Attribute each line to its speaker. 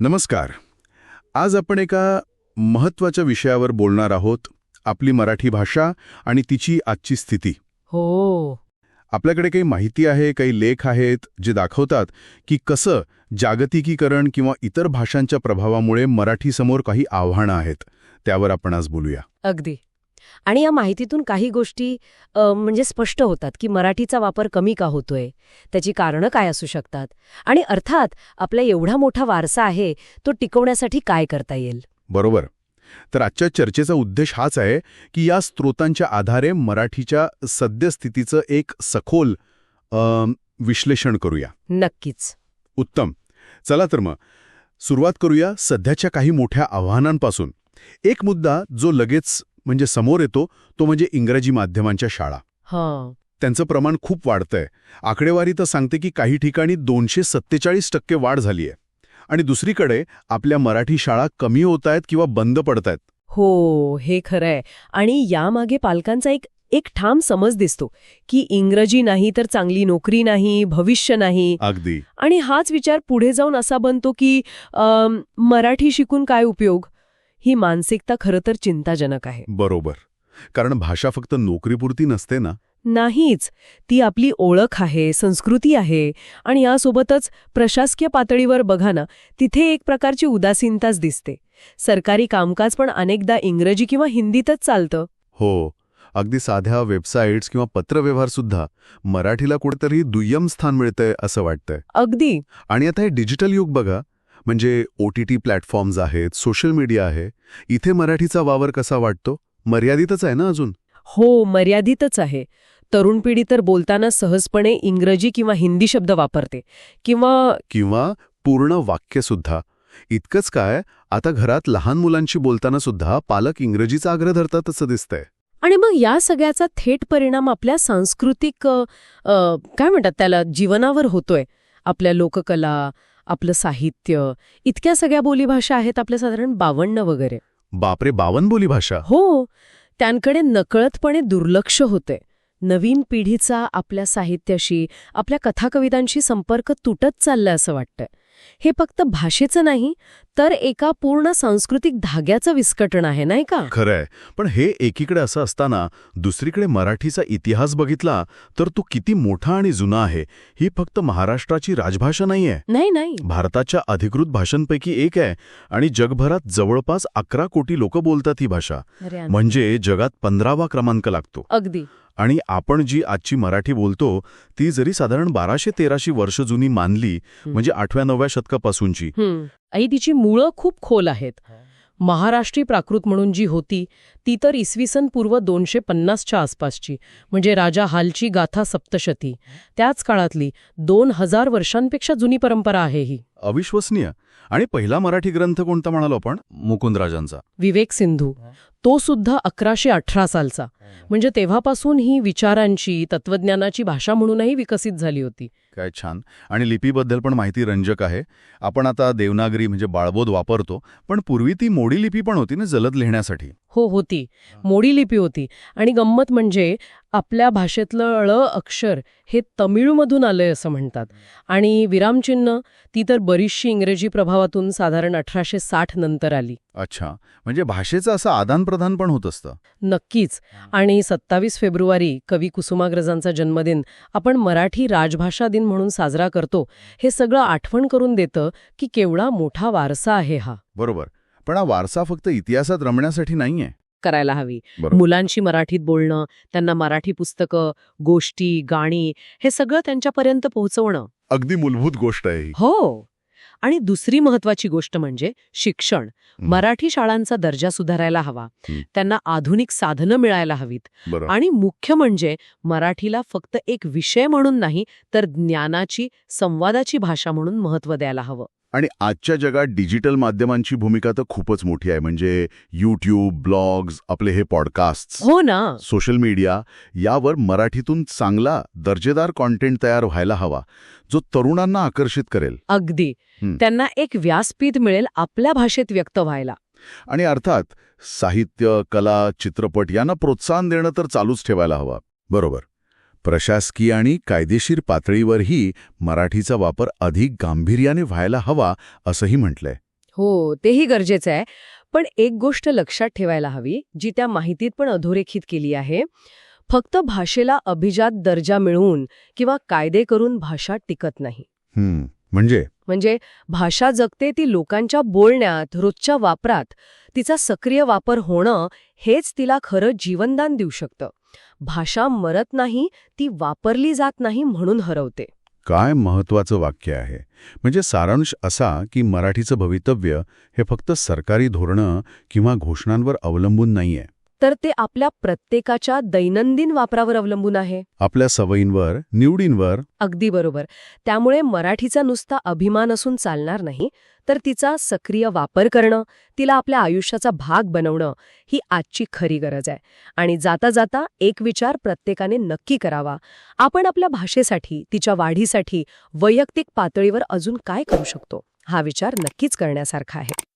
Speaker 1: नमस्कार. आज आपण एका महत्त्वाच्या विषयावर बोलणार आहोत आपली मराठी भाषा आणि तिची आजची स्थिती.
Speaker 2: हो.
Speaker 1: आपल्याकडे काही माहिती आहे काही लेख आहेत जे दाखवतात की कसं जागतिकीकरण किंवा इतर भाषांच्या प्रभावामुळे मराठीसमोर काही आव्हानं आहेत. त्यावर आपण आज बोलूया.
Speaker 2: अगदी. आणि या माहितीतून काही गोष्टी म्हणजे स्पष्ट होतात की मराठीचा वापर कमी का होतोय त्याची कारणं काय असू शकतात आणि अर्थात आपला एवढा मोठा वारसा आहे तो टिकवण्यासाठी काय करता येईल?
Speaker 1: बरोबर. तर आजच्या चर्चेचा उद्देश हाच आहे की या स्रोतांच्या आधारे मराठीच्या सद्यस्थितीचं एक सखोल विश्लेषण करूया.
Speaker 2: नक्कीच.
Speaker 1: उत्तम. चला तर मग सुरुवात करूया सध्याच्या काही मोठ्या आव्हानांपासून. एक मुद्दा जो लगेच म्हणजे समोर येतो तो म्हणजे इंग्रजी माध्यमांच्या शाळा.
Speaker 2: हां.
Speaker 1: त्यांचं प्रमाण खूप वाढतंय. आकडेवारी तर सांगते की काही ठिकाणी दोनशे सत्तेचाळीस टक्के वाढ झालीय. आणि दुसरीकडे आपल्या मराठी शाळा कमी होत आहेत किंवा बंद पडत आहेत.
Speaker 2: हो हे खरंय. आणि यामागे पालकांचा एक एक ठाम समज दिसतो की इंग्रजी नाही तर चांगली नोकरी नाही भविष्य नाही.
Speaker 1: अगदी.
Speaker 2: आणि हाच विचार पुढे जाऊन असा बनतो की मराठी शिकून काय उपयोग? ही मानसिकता खरं तर चिंताजनक आहे.
Speaker 1: बरोबर. कारण भाषा फक्त नोकरीपुरती नसते ना?
Speaker 2: नाहीच. ती आपली ओळख आहे संस्कृती आहे आणि यासोबतच प्रशासकीय पातळीवर बघा ना तिथे एक प्रकारची उदासीनताच दिसते. सरकारी कामकाज पण अनेकदा इंग्रजी किंवा हिंदीतच चालतं.
Speaker 1: हो. अगदी साध्या वेबसाईट्स किंवा पत्रव्यवहार सुद्धा मराठीला कुठेतरी दुय्यम स्थान मिळतंय असं वाटतंय.
Speaker 2: अगदी.
Speaker 1: आणि आता हे डिजिटल युग बघा म्हणजे ओ टी टी प्लॅटफॉर्म्स आहेत सोशल मीडिया आहे. इथे मराठीचा वावर कसा वाटतो? मर्यादितच आहे ना अजून?
Speaker 2: हो मर्यादितच आहे. तरुण पिढी तर बोलताना सहजपणे इंग्रजी किंवा हिंदी शब्द वापरते. किंवा
Speaker 1: किंवा पूर्ण वाक्य सुद्धा. इतकंच काय आता घरात लहान मुलांशी बोलताना सुद्धा पालक इंग्रजीचा आग्रह धरतात असं दिसतंय.
Speaker 2: आणि मग या सगळ्याचा थेट परिणाम आपल्या सांस्कृतिक काय म्हणतात त्याला जीवनावर होतोय. आपल्या लोककला आपलं साहित्य इतक्या सगळ्या बोलीभाषा आहेत आपल्या साधारण बावन्न वगैरे.
Speaker 1: बापरे बावन बोली भाषा
Speaker 2: हो त्यांकडे नकळतपणे दुर्लक्ष होते. नवीन पिढीचा आपल्या साहित्याशी आपल्या कथाकवितांशी संपर्क तुटत चाललाय असं वाटतंय. हे फक्त भाषेचं नाही तर एका पूर्ण सांस्कृतिक धाग्याचं विस्कटण आहे नाही का?
Speaker 1: खरंय. पण हे एकीकडे असं असताना दुसरीकडे मराठीचा इतिहास बघितला तर तो किती मोठा आणि जुना आहे ही फक्त महाराष्ट्राची राजभाषा नाहीये.
Speaker 2: नाही नाही.
Speaker 1: भारताच्या अधिकृत भाषांपैकी एक आहे आणि जगभरात जवळपास अकरा कोटी लोक बोलतात ही भाषा. म्हणजे जगात पंधरावा क्रमांक लागतो.
Speaker 2: अगदी.
Speaker 1: आणि आपण जी आजची मराठी बोलतो ती जरी साधारण बाराशे तेराशे वर्ष जुनी मानली म्हणजे आठव्या नवव्या शतकापासूनची.
Speaker 2: आई तिची मुळं खूप खोल आहेत. महाराष्ट्री प्राकृत म्हणून जी होती ती तर इसवी सन पूर्व दोनशे पन्नासच्या आसपासची म्हणजे राजा हालची गाथा सप्तशती. त्याच काळातली दोन हजार वर्षांपेक्षा जुनी परंपरा आहे ही.
Speaker 1: अविश्वसनीय. आणि पहिला मराठी ग्रंथ कोणता म्हणालो आपण? मुकुंदराजांचा.
Speaker 2: विवेक सिंधू. तो सुद्धा अकराशे अठरा सालचा. म्हणजे तेव्हापासून ही विचारांची तत्वज्ञानाची भाषा म्हणूनही विकसित झाली होती.
Speaker 1: काय छान. आणि लिपीबद्दल पण माहिती रंजक आहे. आपण आता देवनागरी म्हणजे बाळबोध वापरतो पण पूर्वी ती मोडी लिपी पण होती ना जलद लिहिण्यासाठी.
Speaker 2: हो होती. मोडी लिपी होती. आणि गंमत म्हणजे आपल्या भाषेतलं ळ अक्षर हे तमिळमधून आलंय असं म्हणतात. आणि विरामचिन्ह ती तर बरीचशी इंग्रजी प्रभावातून साधारण अठराशे साठ नंतर आली.
Speaker 1: अच्छा. म्हणजे भाषेचं असं आदानप्रदान पण होत असतं.
Speaker 2: नक्कीच. आणि सत्तावीस फेब्रुवारी कवी कुसुमाग्रजांचा जन्मदिन आपण मराठी राजभाषा दिन म्हणून साजरा करतो. हे सगळं आठवण करून देतं की केवढा मोठा वारसा आहे हा.
Speaker 1: बरोबर. पण हा वारसा फक्त इतिहासात रमण्यासाठी नाहीये.
Speaker 2: करायला हवी. मुलांशी मराठीत बोलणं त्यांना मराठी पुस्तकं गोष्टी गाणी हे सगळं त्यांच्यापर्यंत पोहोचवणं.
Speaker 1: अगदी मूलभूत गोष्ट आहे ही.
Speaker 2: आणि दुसरी महत्वाची गोष्ट म्हणजे शिक्षण. मराठी शाळांचा दर्जा सुधारायला हवा. त्यांना आधुनिक साधनं मिळायला हवीत. आणि मुख्य म्हणजे मराठीला फक्त एक विषय म्हणून नाही तर ज्ञानाची संवादाची भाषा म्हणून महत्त्व द्यायला हवं.
Speaker 1: आणि आजच्या जगात डिजिटल माध्यमांची भूमिका तर खूपच मोठी आहे. म्हणजे यूट्यूब ब्लॉग्स आपले हे पॉडकास्ट
Speaker 2: हो ना.
Speaker 1: सोशल मीडिया यावर मराठीतून चांगला दर्जेदार कॉन्टेंट तयार व्हायला हवा जो तरुणांना आकर्षित करेल.
Speaker 2: अगदी. त्यांना एक व्यासपीठ मिळेल आपल्या भाषेत व्यक्त व्हायला.
Speaker 1: आणि अर्थात साहित्य कला चित्रपट यांना प्रोत्साहन देणं तर चालूच ठेवायला हवा. बरोबर. प्रशासकीय आणि कायदेशीर पातळीवरही मराठीचा वापर अधिक गांभीर्याने व्हायला हवा असंही म्हटलंय.
Speaker 2: हो तेही गरजेचं आहे. पण एक गोष्ट लक्षात ठेवायला हवी जी त्या माहितीत पण अधोरेखित केली आहे. फक्त भाषेला अभिजात दर्जा मिळवून किंवा कायदे करून भाषा टिकत नाही.
Speaker 1: म्हणजे?
Speaker 2: म्हणजे भाषा जगते ती लोकांच्या बोलण्यात रोजच्या वापरात तिचा सक्रिय वापर होणं हेच तिला खरं जीवनदान देऊ शकतं. भाषा मरत नाही ती वापरली जात नाही म्हणून हरवते.
Speaker 1: काय महत्वाचं वाक्य आहे? म्हणजे सारांश असा की मराठीचं भवितव्य हे फक्त सरकारी धोरणं किंवा घोषणांवर अवलंबून नाहीये.
Speaker 2: तर ते आपल्या प्रत्येकाच्या दैनंदिन वापरावर अवलंबून आहे.
Speaker 1: आपल्या सवयींवर निवडींवर.
Speaker 2: अगदी बरोबर. त्यामुळे मराठीचा नुसता अभिमान असून चालणार नाही तर तिचा सक्रिय वापर करणं तिला आपल्या आयुष्याचा भाग बनवणं ही आजची खरी गरज आहे. आणि जाता जाता एक विचार प्रत्येकाने नक्की करावा. आपण आपल्या भाषेसाठी तिच्या वाढीसाठी वैयक्तिक पातळीवर अजून काय करू शकतो? हा विचार नक्कीच करण्यासारखा आहे.